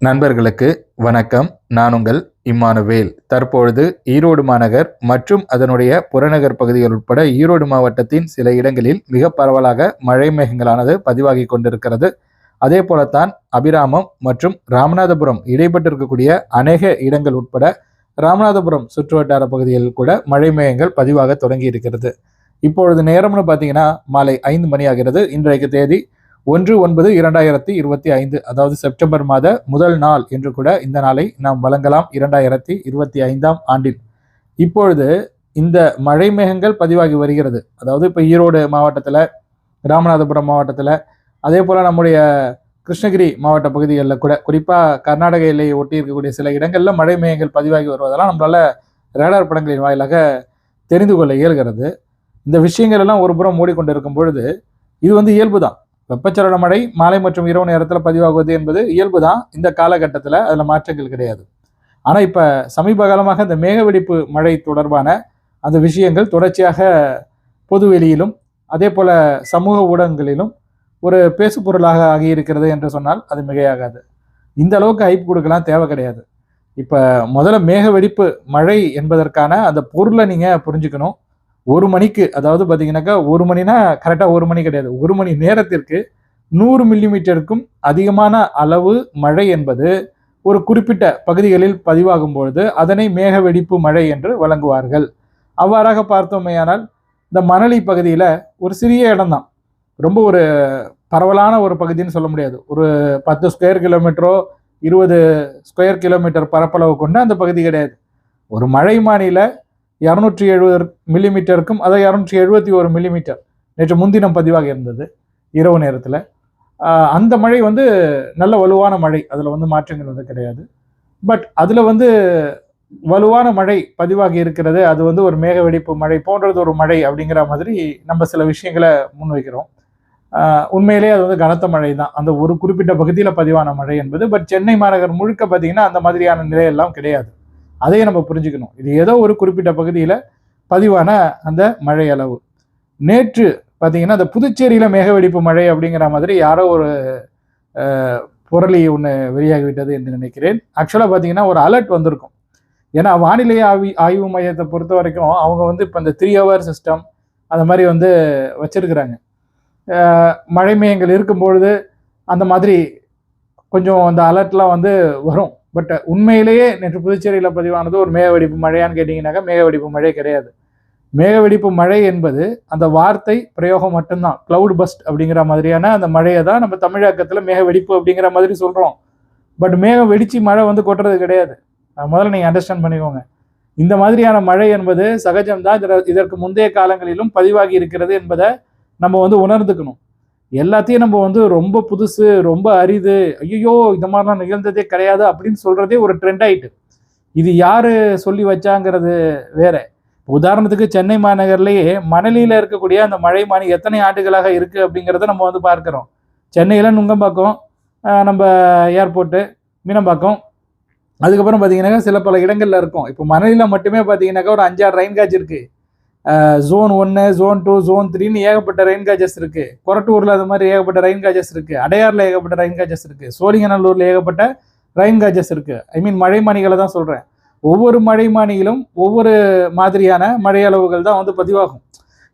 நண்பர்களுக்கு வணக்கம். நான் உங்கள் இம்மானுவேல். தற்பொழுது ஈரோடு மாநகர் மற்றும் அதனுடைய புறநகர் பகுதிகள் உட்பட ஈரோடு மாவட்டத்தின் சில இடங்களில் மிக பரவலாக மழை மேகங்களானது பதிவாகி கொண்டிருக்கிறது. அதே போலத்தான் அபிராமம் மற்றும் ராமநாதபுரம் இடைப்பட்டிருக்கக்கூடிய அநேக இடங்கள் உட்பட ராமநாதபுரம் சுற்றுவட்டார பகுதிகளில் கூட மழை மேகங்கள் பதிவாக தொடங்கி இருக்கிறது இப்பொழுது நேரம்னு பார்த்தீங்கன்னா மாலை ஐந்து மணி ஆகிறது. இன்றைக்கு தேதி ஒன்று ஒன்பது இரண்டாயிரத்தி இருபத்தி ஐந்து அதாவது செப்டம்பர் மாத முதல் நாள் என்று கூட இந்த நாளை நாம் வழங்கலாம். இரண்டாயிரத்தி இருபத்தி ஐந்தாம் ஆண்டில். இப்பொழுது இந்த மழை மேகங்கள் பதிவாகி வருகிறது. அதாவது இப்போ ஈரோடு மாவட்டத்தில் ராமநாதபுரம் மாவட்டத்தில் அதே போல் நம்முடைய கிருஷ்ணகிரி மாவட்ட பகுதிகளில் கூட குறிப்பாக கர்நாடக எல்லையை ஒட்டி இருக்கக்கூடிய சில இடங்களில் மழை மேகங்கள் பதிவாகி வருவதெல்லாம் நம்மளால் ரேடார் படங்களின் வாயிலாக தெரிந்து கொள்ள இயல்கிறது. இந்த விஷயங்கள் எல்லாம் ஒரு புறம் மூடிக்கொண்டு இருக்கும் பொழுது இது வந்து இயல்பு தான் வெப்பச்சலன மழை மாலை மற்றும் இரவு நேரத்தில் பதிவாகுவது என்பது இயல்பு தான் இந்த காலகட்டத்தில் அதில் மாற்றங்கள் கிடையாது. ஆனால் இப்போ சமீப காலமாக இந்த மேகவெடிப்பு மழை தொடர்பான அந்த விஷயங்கள் தொடர்ச்சியாக பொதுவெளியிலும் அதே போல் சமூக ஊடகங்களிலும் ஒரு பேசு பொருளாக ஆகியிருக்கிறது என்று சொன்னால் அது மிகையாகாது. இந்த அளவுக்கு ஹைப் கொடுக்கலாம் தேவை கிடையாது. இப்போ முதல்ல மேக வெடிப்பு மழை என்பதற்கான அந்த பொருளை நீங்கள் புரிஞ்சுக்கணும். ஒரு மணிக்கு அதாவது பார்த்தீங்கன்னாக்கா ஒரு மணினா கரெக்டாக ஒரு மணி கிடையாது. ஒரு மணி நேரத்திற்கு நூறு மில்லிமீட்டருக்கும் அதிகமான அளவு மழை என்பது ஒரு குறிப்பிட்ட பகுதிகளில் பதிவாகும் பொழுது அதனை மேக வெடிப்பு மழை என்று வழங்குவார்கள். அவ்வாறாக பார்த்தோமேயானால் இந்த மணலி பகுதியில் ஒரு சிறிய இடம்தான். ரொம்ப ஒரு பரவலான ஒரு பகுதின்னு சொல்ல முடியாது. ஒரு பத்து ஸ்கொயர் கிலோமீட்டரோ இருபது ஸ்கொயர் கிலோமீட்டர் பரப்பளவு கொண்டு அந்த பகுதி கிடையாது. ஒரு மழை மாநில இரநூற்றி எழுபது மில்லிமீட்டருக்கும் அதாவது இரநூற்றி எழுபத்தி ஒரு மில்லிமீட்டர் நேற்று முன்தினம் பதிவாக இருந்தது இரவு நேரத்தில். அந்த மழை வந்து நல்ல வலுவான மழை அதில் வந்து மாற்றங்கள் வந்து கிடையாது. பட் அதில் வந்து வலுவான மழை பதிவாகி இருக்கிறது அது வந்து ஒரு மேக வெடிப்பு மழை போன்றது ஒரு மழை அப்படிங்கிற மாதிரி நம்ம சில விஷயங்களை முன்வைக்கிறோம். உண்மையிலே உண்மையிலேயே அது வந்து கனத்த மழை தான் அந்த ஒரு குறிப்பிட்ட பகுதியில் பதிவான மழை என்பது பட் சென்னை மாநகர் முழுக்க பார்த்தீங்கன்னா அந்த மாதிரியான நிலையெல்லாம் கிடையாது. அதையும் நம்ம புரிஞ்சுக்கணும். இது ஏதோ ஒரு குறிப்பிட்ட பகுதியில் பதிவான அந்த மழை அளவு நேற்று பார்த்தீங்கன்னா அந்த புதுச்சேரியில் மேகவெடிப்பு மழை அப்படிங்கிற மாதிரி யாரோ ஒரு புரளி ஒன்று வெளியாகிவிட்டது என்று நினைக்கிறேன். ஆக்சுவலாக பார்த்தீங்கன்னா ஒரு அலர்ட் வந்திருக்கும். ஏன்னா வானிலை ஆய்வு ஆய்வு மையத்தை பொறுத்த வரைக்கும் அவங்க வந்து இப்போ இந்த த்ரீ ஹவர் சிஸ்டம் அந்த மாதிரி வந்து வச்சுருக்குறாங்க. மழை மையங்கள் இருக்கும்பொழுது அந்த மாதிரி கொஞ்சம் அந்த அலர்ட்லாம் வந்து வரும். பட் உண்மையிலேயே நேற்று புதுச்சேரியில் பதிவானது ஒரு மேகவெடிப்பு மழையான்னு கேட்டிங்கனாக்கா மேகவெடிப்பு மழை கிடையாது. மேகவெடிப்பு மழை என்பது அந்த வார்த்தை பிரயோகம் மட்டும்தான். கிளவுட் பஸ்ட் அப்படிங்கிற மாதிரியான அந்த மழையை தான் நம்ம தமிழாக்கத்தில் மேகவெடிப்பு அப்படிங்கிற மாதிரி சொல்கிறோம் பட் மேகம் வெடிச்சு மழை வந்து கொட்டுறது கிடையாது. முதல்ல நீங்கள் அண்டர்ஸ்டாண்ட் பண்ணிக்கோங்க. இந்த மாதிரியான மழை என்பது சகஜம்தான். இதற்கு முந்தைய காலங்களிலும் பதிவாகி இருக்கிறது என்பதை நம்ம வந்து உணர்ந்துக்கணும். எல்லாத்தையும் நம்ம வந்து ரொம்ப புதுசு ரொம்ப அரிது ஐயோ இந்த மாதிரிலாம் நிகழ்ந்ததே கிடையாது அப்படின்னு சொல்கிறதே ஒரு ட்ரெண்ட் ஆகிட்டு இது யார் சொல்லி வச்சாங்கிறது வேற. உதாரணத்துக்கு சென்னை மாநகர்லேயே மணலியில் இருக்கக்கூடிய அந்த மழை மாணி எத்தனை ஆண்டுகளாக இருக்குது அப்படிங்கிறத நம்ம வந்து பார்க்குறோம். சென்னையில் நுங்கம்பாக்கம் நம்ம ஏர்போர்ட்டு மீனம்பாக்கம். அதுக்கப்புறம் பார்த்தீங்கன்னாக்கா சில பல இடங்களில் இருக்கும். இப்போ மணலியில் மட்டுமே பார்த்தீங்கன்னாக்கா ஒரு அஞ்சாறு ரெயின் காட்சி இருக்குது ஜோன் ஒன்று ஜோன் டூ ஜோன் த்ரீன்னு ஏகப்பட்ட ரெயின் காஜஸ் இருக்கு. கொரட்டூரில் அது மாதிரி ஏகப்பட்ட ரெயின் காஜஸ் இருக்கு. அடையாரில் ஏகப்பட்ட ரெயின் காஜஸ் இருக்கு. சோழிங்கநல்லூரில் ஏகப்பட்ட ரெயின் காஜஸ் இருக்கு. ஐ மீன் மழைமானிகளை தான் சொல்கிறேன் ஒவ்வொரு மழைமானியிலும் ஒவ்வொரு மாதிரியான மழை அளவுகள் தான் வந்து பதிவாகும்.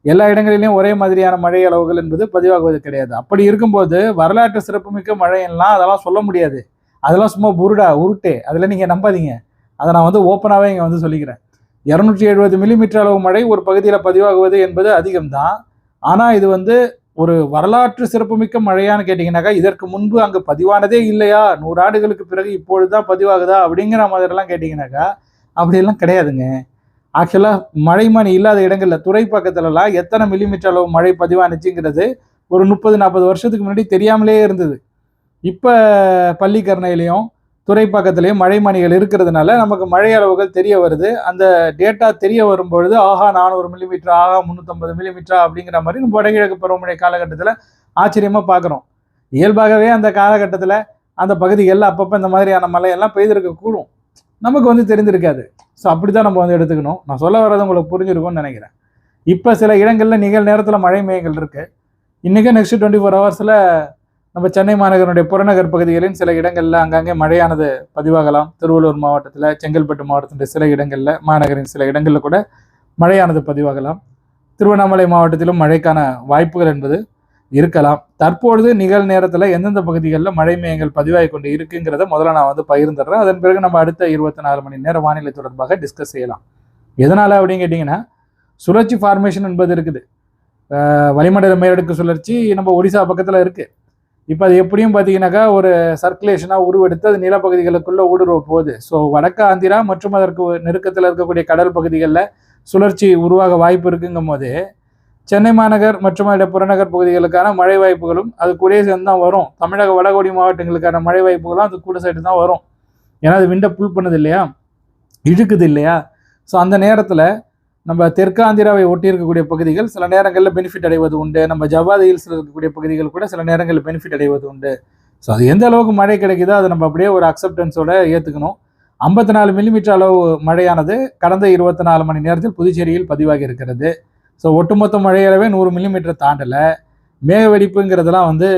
எல்லா இடங்களிலும் ஒரே மாதிரியான மழை அளவுகள் என்பது பதிவாகுவது கிடையாது. அப்படி இருக்கும்போது வரலாற்று சிறப்புமிக்க மழையெல்லாம் அதெல்லாம் சொல்ல முடியாது. அதெல்லாம் சும்மா புருடா உருட்டு. அதில் நீங்கள் நம்பாதீங்க. அதை நான் வந்து ஓப்பனாகவே இங்கே வந்து சொல்லிக்கிறேன். இரநூற்றி எழுபது மில்லிமீட்டர் அளவு மழை ஒரு பகுதியில் பதிவாகுவது என்பது அதிகம்தான். ஆனால் இது வந்து ஒரு வரலாற்று சிறப்புமிக்க மழையான்னு கேட்டிங்கனாக்கா இதற்கு முன்பு அங்கே பதிவானதே இல்லையா? நூறு ஆண்டுகளுக்கு பிறகு இப்பொழுது தான் பதிவாகுதா? அப்படிங்கிற மாதிரிலாம் கேட்டிங்கனாக்கா அப்படியெல்லாம் கிடையாதுங்க. ஆக்சுவலாக மழைமானி இல்லாத இடங்களில் துறை பக்கத்துலலாம் எத்தனை மில்லிமீட்டர் அளவு மழை பதிவானுச்சுங்கிறது ஒரு முப்பது நாற்பது வருஷத்துக்கு முன்னாடி தெரியாமலே இருந்தது. இப்போ பள்ளிக்கரணையிலையும் துறை பக்கத்துலேயும் மழைமானிகள் இருக்கிறதுனால நமக்கு மழை அளவுகள் தெரிய வருது. அந்த டேட்டா தெரிய வரும்பொழுது ஆஹா நானூறு மில்லிமீட்டர் ஆஹா முந்நூற்றம்பது மில்லிமீட்டரா அப்படிங்கிற மாதிரி நம்ம வடகிழக்கு பருவமழை காலகட்டத்தில் ஆச்சரியமாக பார்க்குறோம். இயல்பாகவே அந்த காலகட்டத்தில் அந்த பகுதிகளில் அப்பப்போ இந்த மாதிரியான மழையெல்லாம் பெய்திருக்க கூடும். நமக்கு வந்து தெரிஞ்சிருக்காது ஸோ அப்படி தான் நம்ம வந்து எடுத்துக்கணும். நான் சொல்ல வர்றது உங்களுக்கு புரிஞ்சிருக்கும்னு நினைக்கிறேன். இப்போ சில இடங்களில் நிகழ் நேரத்தில் மழை மேகங்கள் இருக்குது இன்றைக்கே நெக்ஸ்ட் டுவெண்ட்டி ஃபோர் ஹவர்ஸில் நம்ம சென்னை மாநகரனுடைய புறநகர் பகுதிகளின் சில இடங்களில் அங்கங்கே மழையானது பதிவாகலாம். திருவள்ளூர் மாவட்டத்தில் செங்கல்பட்டு மாவட்டத்தின் சில இடங்களில் மாநகரின் சில இடங்களில் கூட மழையானது பதிவாகலாம். திருவண்ணாமலை மாவட்டத்திலும் மழைக்கான வாய்ப்புகள் என்பது இருக்கலாம். தற்பொழுது நிகழ் நேரத்தில் எந்தெந்த பகுதிகளில் மழை மேயங்கள் பதிவாகி கொண்டு இருக்குங்கிறத முதல்ல நான் வந்து பகிர்ந்துடுறேன். அதன் பிறகு நம்ம அடுத்த இருபத்தி நாலு மணி நேர வானிலை தொடர்பாக டிஸ்கஸ் செய்யலாம். எதனால் அப்படின்னு கேட்டிங்கன்னா சுழற்சி ஃபார்மேஷன் என்பது இருக்குது. வளிமண்டல மேலடுக்கு சுழற்சி நம்ம ஒடிசா பக்கத்தில் இருக்குது இப்போ அது எப்படியும் பார்த்தீங்கன்னாக்கா ஒரு சர்க்குலேஷனாக உருவெடுத்து அது நிலப்பகுதிகளுக்குள்ளே ஊடுருவ போகுது. ஸோ வடக்கு ஆந்திரா மற்றும் அதற்கு நெருக்கத்தில் இருக்கக்கூடிய கடல் பகுதிகளில் சுழற்சி உருவாக வாய்ப்பு இருக்குங்கும் போது சென்னை மாநகர் மற்றும் அதோட புறநகர் பகுதிகளுக்கான மழை வாய்ப்புகளும் அது கூடயே சேர்ந்து தான் வரும். தமிழக வடகோடி மாவட்டங்களுக்கான மழை வாய்ப்புகளும் அது கூட சைடு தான் வரும். ஏன்னா அது விண்டை புல் பண்ணுது இல்லையா? இழுக்குது இல்லையா? ஸோ அந்த நேரத்தில் நம்ம தெற்காந்திராவை ஒட்டி இருக்கக்கூடிய பகுதிகள் சில நேரங்களில் பெனிஃபிட் அடைவது உண்டு. நம்ம ஜவாத் ஹில்ஸில் இருக்கக்கூடிய பகுதிகள் கூட சில நேரங்களில் பெனிஃபிட் அடைவது உண்டு. ஸோ அது எந்த அளவுக்கு மழை கிடைக்குதோ அதை நம்ம அப்படியே ஒரு அக்செப்டன்ஸோட ஏற்றுக்கணும் ஐம்பத்தி நாலு மில்லிமீட்டர் அளவு மழையானது கடந்த இருபத்தி நாலு மணி நேரத்தில் புதுச்சேரியில் பதிவாகி இருக்கிறது. ஸோ ஒட்டுமொத்த மழையளவே நூறு மில்லிமீட்டர் தாண்டலை. மேக வெடிப்புங்கிறதெல்லாம் வந்து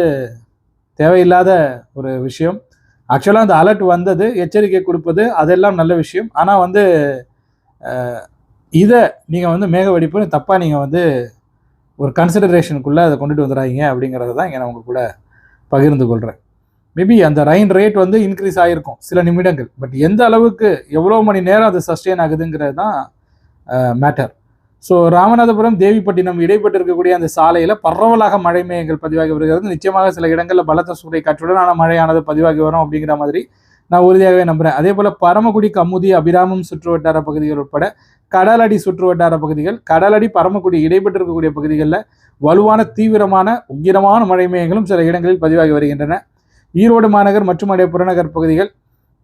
தேவையில்லாத ஒரு விஷயம். ஆக்சுவலாக அந்த அலர்ட் வந்தது எச்சரிக்கை கொடுப்பது அதெல்லாம் நல்ல விஷயம். ஆனால் வந்து இதை நீங்கள் வந்து மேக வெடிப்புன்னு தப்பாக நீங்கள் வந்து ஒரு கன்சிடரேஷனுக்குள்ளே அதை கொண்டுட்டு வந்துடாதீங்க அப்படிங்கிறத தான் இங்கே நான் உங்கள் கூட பகிர்ந்து கொள்கிறேன் மேபி அந்த ரைன் ரேட் வந்து இன்க்ரீஸ் ஆகிருக்கும் சில நிமிடங்கள். பட் எந்த அளவுக்கு எவ்வளோ மணி நேரம் அது சஸ்டெயின் ஆகுதுங்கிறது தான் மேட்டர் ஸோ ராமநாதபுரம் தேவிப்பட்டினம் இடைப்பட்டு இருக்கக்கூடிய அந்த சாலையில் பரவலாக மழை மேகங்கள் பதிவாகி வருகிறது. நிச்சயமாக சில இடங்களில் பலத்த சூறை காற்றுடனான மழையானது பதிவாகி வரும் அப்படிங்கிற மாதிரி நான் உறுதியாகவே நம்புறேன். அதே போல் பரமக்குடி கமுதி அபிராமம் சுற்று வட்டார பகுதிகள் உட்பட கடலடி சுற்று வட்டார பகுதிகள் கடலடி பரமக்குடி இடைபெற்றிருக்கக்கூடிய பகுதிகளில் வலுவான தீவிரமான உக்கிரமான மழை மேகங்களும் சில இடங்களில் பதிவாகி வருகின்றன. ஈரோடு மாநகர் மற்றும் அடைய புறநகர் பகுதிகள்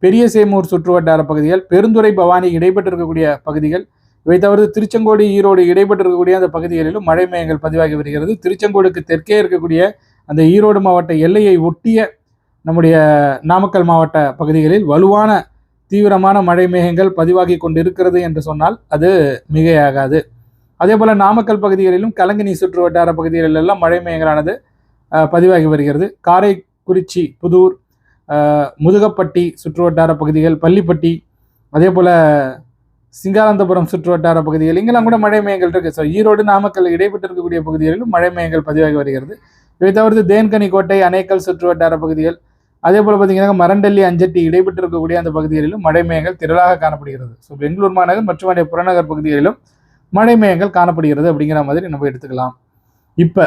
பெரிய சேமூர் சுற்று வட்டார பகுதிகள் பெருந்துறை பவானி இடைப்பட்டு இருக்கக்கூடிய பகுதிகள் இவை தவிர திருச்செங்கோடு ஈரோடு இடைப்பட்டு இருக்கக்கூடிய அந்த பகுதிகளிலும் மழை மேகங்கள் பதிவாகி வருகிறது. திருச்செங்கோடுக்கு தெற்கே இருக்கக்கூடிய அந்த ஈரோடு மாவட்ட எல்லையை ஒட்டிய நம்முடைய நாமக்கல் மாவட்ட பகுதிகளில் வலுவான தீவிரமான மழை மேகங்கள் பதிவாகி கொண்டிருக்கிறது என்று சொன்னால் அது மிகையாகாது. அதே போல் நாமக்கல் பகுதிகளிலும் கலங்கினி சுற்று வட்டார பகுதிகளிலெல்லாம் மழை மேகங்களானது பதிவாகி வருகிறது. காரைக்குறிச்சி புதூர் முதுகப்பட்டி சுற்று வட்டார பகுதிகள் பள்ளிப்பட்டி அதே போல் சிங்கானந்தபுரம் சுற்று வட்டார பகுதிகள் இங்கெல்லாம் கூட மழை மேகங்கள் இருக்குது ஸோ ஈரோடு நாமக்கல் இடைப்பட்டு இருக்கக்கூடிய பகுதிகளிலும் மழை மேகங்கள் பதிவாகி வருகிறது. இதை தவிர்த்து தேன்கனி கோட்டை அணைக்கல் சுற்று வட்டார பகுதிகள் அதே போல் பார்த்தீங்கன்னா மரண்டல்லி அஞ்சட்டி இடைப்பட்டு இருக்கக்கூடிய அந்த பகுதிகளிலும் மழை மேகங்கள் திரளாக காணப்படுகிறது. ஸோ பெங்களூர் மாநகர் மற்றும் அதே புறநகர் பகுதிகளிலும் மழை மேகங்கள் காணப்படுகிறது அப்படிங்கிற மாதிரி நம்ம எடுத்துக்கலாம். இப்போ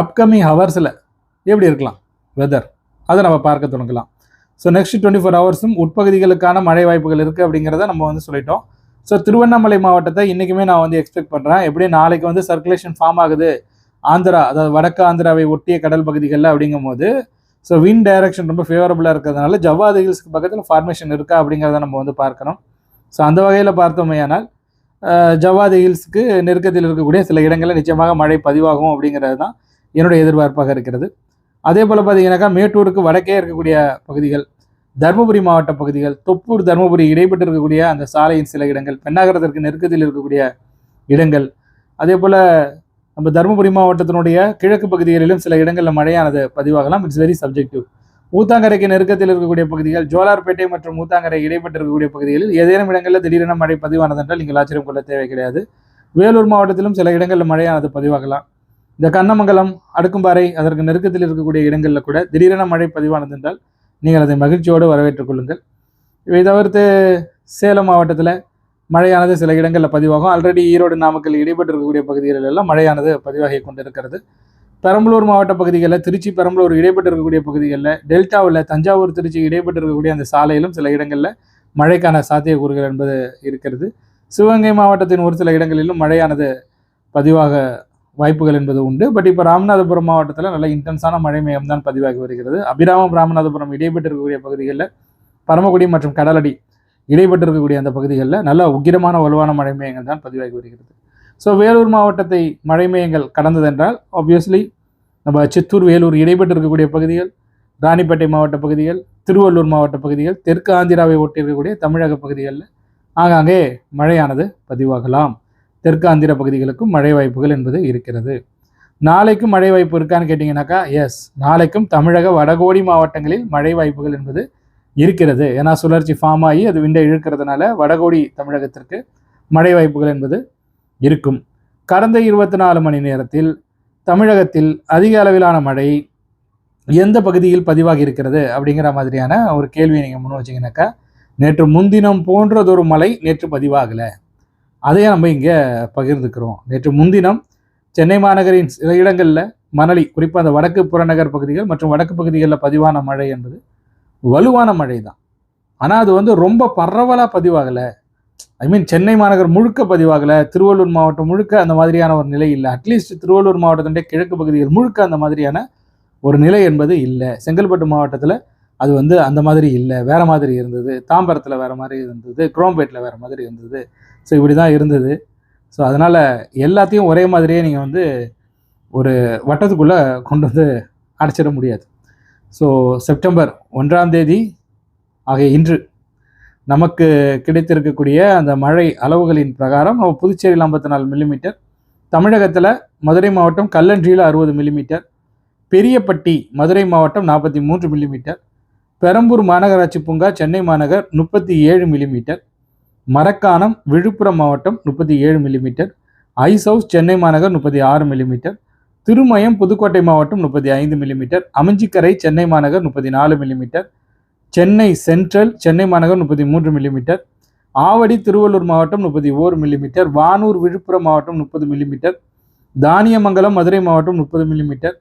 அப்கமிங் ஹவர்ஸில் எப்படி இருக்கலாம்? வெதர் அதை நம்ம பார்க்க தொடங்கலாம். ஸோ நெக்ஸ்ட் டுவெண்ட்டி ஃபோர் ஹவர்ஸும் உட்பகுதிகளுக்கான மழை வாய்ப்புகள் இருக்குது அப்படிங்கிறத நம்ம வந்து சொல்லிட்டோம். ஸோ திருவண்ணாமலை மாவட்டத்தை இன்றைக்குமே நான் வந்து எக்ஸ்பெக்ட் பண்ணுறேன் எப்படி நாளைக்கு வந்து சர்க்குலேஷன் ஃபார்ம் ஆகுது. ஆந்திரா அதாவது வடக்கு ஆந்திராவை ஒட்டிய கடல் பகுதிகளில் அப்படிங்கும்போது ஸோ வின் டைரக்ஷன் ரொம்ப ஃபேவரபுளாக இருக்கிறதுனால ஜவ்வாது ஹில்ஸ்க்கு பக்கத்தில் ஃபார்மேஷன் இருக்கா அப்படிங்கிறத நம்ம வந்து பார்க்கணும். ஸோ அந்த வகையில் பார்த்தோமேயானால் ஜவ்வாது ஹில்ஸ்க்கு நெருக்கத்தில் இருக்கக்கூடிய சில இடங்களில் நிச்சயமாக மழை பதிவாகும் அப்படிங்கிறது தான் என்னுடைய எதிர்பார்ப்பாக இருக்கிறது. அதே போல் பார்த்தீங்கன்னாக்கா மேட்டூருக்கு வடக்கே இருக்கக்கூடிய பகுதிகள் தருமபுரி மாவட்ட பகுதிகள் தொப்பூர் தருமபுரி இடைப்பட்டு இருக்கக்கூடிய அந்த சாலையின் சில இடங்கள் பெண்ணாகரத்திற்கு நெருக்கத்தில் இருக்கக்கூடிய இடங்கள் அதே போல் நம்ம தருமபுரி மாவட்டத்தினுடைய கிழக்கு பகுதிகளிலும் சில இடங்களில் மழையானது பதிவாகலாம். இட்ஸ் வெரி சப்ஜெக்டிவ் ஊத்தாங்கரைக்கு நெருக்கத்தில் இருக்கக்கூடிய பகுதிகள் ஜோலார்பேட்டை மற்றும் ஊத்தாங்கரை இடைப்பட்டு இருக்கக்கூடிய பகுதிகளில் ஏதேனும் இடங்களில் திடீரென மழை பதிவானது என்றால் நீங்கள் ஆச்சரியம் கொள்ள தேவை கிடையாது. வேலூர் மாவட்டத்திலும் சில இடங்களில் மழையானது பதிவாகலாம். இந்த கண்ணமங்கலம் அடுக்கும்பாறை அதற்கு நெருக்கத்தில் இருக்கக்கூடிய இடங்களில் கூட திடீரென மழை பதிவானது என்றால் நீங்கள் அதை மகிழ்ச்சியோடு வரவேற்றுக் கொள்ளுங்கள். இவை தவிர்த்து சேலம் மாவட்டத்தில் மழையானது சில இடங்களில் பதிவாகும். ஆல்ரெடி ஈரோடு நாமக்கல் இடைப்பட்டு இருக்கக்கூடிய பகுதிகளில் எல்லாம் மழையானது பதிவாகி கொண்டிருக்கிறது. பெரம்பலூர் மாவட்ட பகுதிகளில் திருச்சி பெரம்பலூர் இடைப்பட்டு இருக்கக்கூடிய பகுதிகளில் டெல்டாவில் தஞ்சாவூர் திருச்சி இடைப்பட்டு இருக்கக்கூடிய அந்த சாலையிலும் சில இடங்களில் மழைக்கான சாத்தியக்கூறுகள் என்பது இருக்கிறது. சிவகங்கை மாவட்டத்தின் ஒரு சில இடங்களிலும் மழையானது பதிவாக வாய்ப்புகள் என்பது உண்டு. பட் இப்போ ராமநாதபுரம் மாவட்டத்தில் நல்ல இன்டென்ஸான மழை மேகம் தான் பதிவாகி வருகிறது. அபிராமம் ராமநாதபுரம் இடைப்பட்டு இருக்கக்கூடிய பகுதிகளில் பரமக்குடி மற்றும் கடலடி இடைப்பட்டு இருக்கக்கூடிய அந்த பகுதிகளில் நல்ல உக்கிரமான வலுவான மழை மேகங்கள் தான் பதிவாகி வருகிறது. ஸோ வேலூர் மாவட்டத்தை மழை மேகங்கள் கடந்ததென்றால் ஆப்வியஸ்லி நம்ம சித்தூர் வேலூர் இடைப்பட்டு இருக்கக்கூடிய பகுதிகள் ராணிப்பேட்டை மாவட்ட பகுதிகள் திருவள்ளூர் மாவட்ட பகுதிகள் தெற்கு ஆந்திராவை ஒட்டி இருக்கக்கூடிய தமிழக பகுதிகளில் ஆங்காங்கே மழையானது பதிவாகலாம். தெற்கு ஆந்திர பகுதிகளுக்கும் மழை வாய்ப்புகள் என்பது இருக்கிறது. நாளைக்கும் மழை வாய்ப்பு இருக்கான்னு கேட்டிங்கனாக்கா எஸ் நாளைக்கும் தமிழக வடகோடி மாவட்டங்களில் மழை வாய்ப்புகள் என்பது இருக்கிறது. ஏன்னா சுழற்சி ஃபார்ம் ஆகி அது விண்டை இழுக்கிறதுனால வடகோடி தமிழகத்திற்கு மழை வாய்ப்புகள் என்பது இருக்கும். கடந்த இருபத்தி நாலு மணி நேரத்தில் தமிழகத்தில் அதிக அளவிலான மழை எந்த பகுதியில் பதிவாகி இருக்கிறது அப்படிங்கிற மாதிரியான ஒரு கேள்வியை நீங்கள் முன் வச்சிங்கனாக்கா நேற்று முன்தினம் போன்றதொரு மழை நேற்று பதிவாகலை. அதையே நம்ம இங்கே பகிர்ந்துக்கிறோம். நேற்று முன்தினம் சென்னை மாநகரின் சில இடங்களில் மணலி குறிப்பாக அந்த வடக்கு புறநகர் பகுதிகள் மற்றும் வடக்கு பகுதிகளில் பதிவான மழை என்பது வலுவான மழை தான் ஆனால் அது வந்து ரொம்ப பரவலாக பதிவாகலை. ஐ மீன் சென்னை மாநகர் முழுக்க பதிவாகலை. திருவள்ளூர் மாவட்டம் முழுக்க அந்த மாதிரியான ஒரு நிலை இல்லை. அட்லீஸ்ட் திருவள்ளூர் மாவட்டத்தினுடைய கிழக்கு பகுதிகள் முழுக்க அந்த மாதிரியான ஒரு நிலை என்பது இல்லை. செங்கல்பட்டு மாவட்டத்தில் அது வந்து அந்த மாதிரி இல்லை. வேறு மாதிரி இருந்தது. தாம்பரத்தில் வேறு மாதிரி இருந்தது. குரோம்பேட்டில் வேறு மாதிரி இருந்தது. ஸோ இப்படி தான் இருந்தது. ஸோ அதனால் எல்லாத்தையும் ஒரே மாதிரியே நீங்கள் வந்து ஒரு வட்டத்துக்குள்ளே கொண்டு வந்து அடைச்சிட முடியாது. ஸோ செப்டம்பர் ஒன்றாம் தேதி ஆகிய இன்று நமக்கு கிடைத்திருக்கக்கூடிய அந்த மழை அளவுகளின் பிரகாரம் நம்ம புதுச்சேரியில் ஐம்பத்தி நாலு மில்லிமீட்டர் தமிழகத்தில் மதுரை மாவட்டம் கல்லன்றியில் அறுபது மில்லிமீட்டர் பெரியப்பட்டி மதுரை மாவட்டம் நாற்பத்தி மூன்று மில்லிமீட்டர் பெரம்பூர் மாநகராட்சி பூங்கா சென்னை மாநகர் முப்பத்தி ஏழு மில்லிமீட்டர் மரக்காணம் விழுப்புரம் மாவட்டம் முப்பத்தி ஏழு மில்லிமீட்டர் ஐஸ் ஹவுஸ் சென்னை மாநகர் முப்பத்தி ஆறு மில்லிமீட்டர் திருமயம் புதுக்கோட்டை மாவட்டம் முப்பத்தி ஐந்து மில்லிமீட்டர் அமைஞ்சிக்கரை சென்னை மாநகர் முப்பத்தி நாலு மில்லிமீட்டர் சென்னை சென்ட்ரல் சென்னை மாநகர் முப்பத்தி மூன்று மில்லிமீட்டர் ஆவடி திருவள்ளூர் மாவட்டம் முப்பத்தி ஓரு மில்லிமீட்டர் வானூர் விழுப்புரம் மாவட்டம் முப்பது மில்லிமீட்டர் தானியமங்கலம் மதுரை மாவட்டம் முப்பது மில்லிமீட்டர்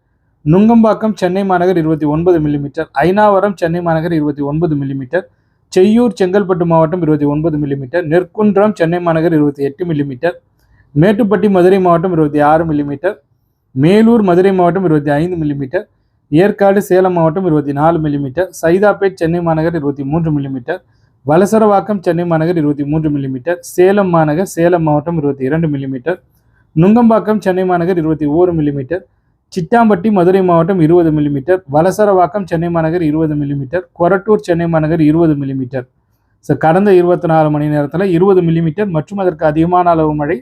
நுங்கம்பாக்கம் சென்னை மாநகர் இருபத்தி ஒன்பது மில்லிமீட்டர் ஐநாவரம் சென்னை மாநகர் இருபத்தி ஒன்பது மில்லிமீட்டர் செய்யூர் செங்கல்பட்டு மாவட்டம் இருபத்தி ஒன்பது மில்லிமீட்டர் நெற்குன்றம் சென்னை மாநகர் இருபத்தி எட்டு மில்லிமீட்டர் மேட்டுப்பட்டி மதுரை மாவட்டம் இருபத்தி ஆறு மில்லிமீட்டர் மேலூர் மதுரை மாவட்டம் இருபத்தி ஐந்து மில்லிமீட்டர் ஏற்காடு சேலம் மாவட்டம் இருபத்தி நாலு மில்லிமீட்டர் சைதாப்பேட் சென்னை மாநகர் இருபத்தி மூன்று மில்லிமீட்டர் வலசரவாக்கம் சென்னை மாநகர் இருபத்தி மூன்று மில்லிமீட்டர் சேலம் மாநகர் சேலம் மாவட்டம் இருபத்தி இரண்டு மில்லிமீட்டர் நுங்கம்பாக்கம் சென்னை மாநகர் இருபத்தி ஓரு மில்லிமீட்டர் சிட்டாம்பட்டி மதுரை மாவட்டம் இருபது மில்லிமீட்டர் வலசரவாக்கம் சென்னை மாநகர் இருபது மில்லிமீட்டர் கொரட்டூர் சென்னை மாநகர் இருபது மில்லிமீட்டர் ஸோ கடந்த இருபத்தி நாலு மணி நேரத்தில் இருபது மில்லிமீட்டர் மற்றும் அதற்கு அதிகமான அளவு மழை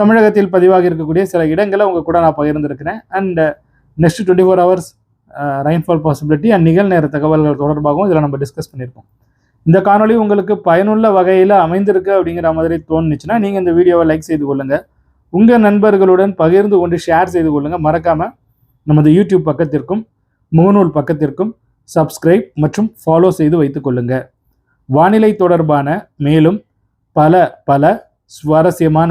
தமிழகத்தில் பதிவாகி இருக்கக்கூடிய சில இடங்களை உங்கள் கூட நான் பகிர்ந்துருக்கிறேன். And next twenty four hours rainfall possibility and நிகழ்நேர தகவல்கள் தொடர்பாகவும் இதில் நம்ம டிஸ்கஸ் பண்ணியிருக்கோம் இந்த காணொலி உங்களுக்கு பயனுள்ள வகையில் அமைந்திருக்கு அப்படிங்கிற மாதிரி தோணுச்சுன்னா நீங்கள் இந்த வீடியோவை லைக் செய்து கொள்ளுங்கள் உங்கள் நண்பர்களுடன் பகிர்ந்து கொண்டு ஷேர் செய்து கொள்ளுங்கள் மறக்காமல் நமது யூடியூப் பக்கத்திற்கும் முகநூல் பக்கத்திற்கும் சப்ஸ்கிரைப் மற்றும் ஃபாலோ செய்து வைத்துக் கொள்ளுங்கள் வானிலை தொடர்பான மேலும் பல பல சுவாரஸ்யமான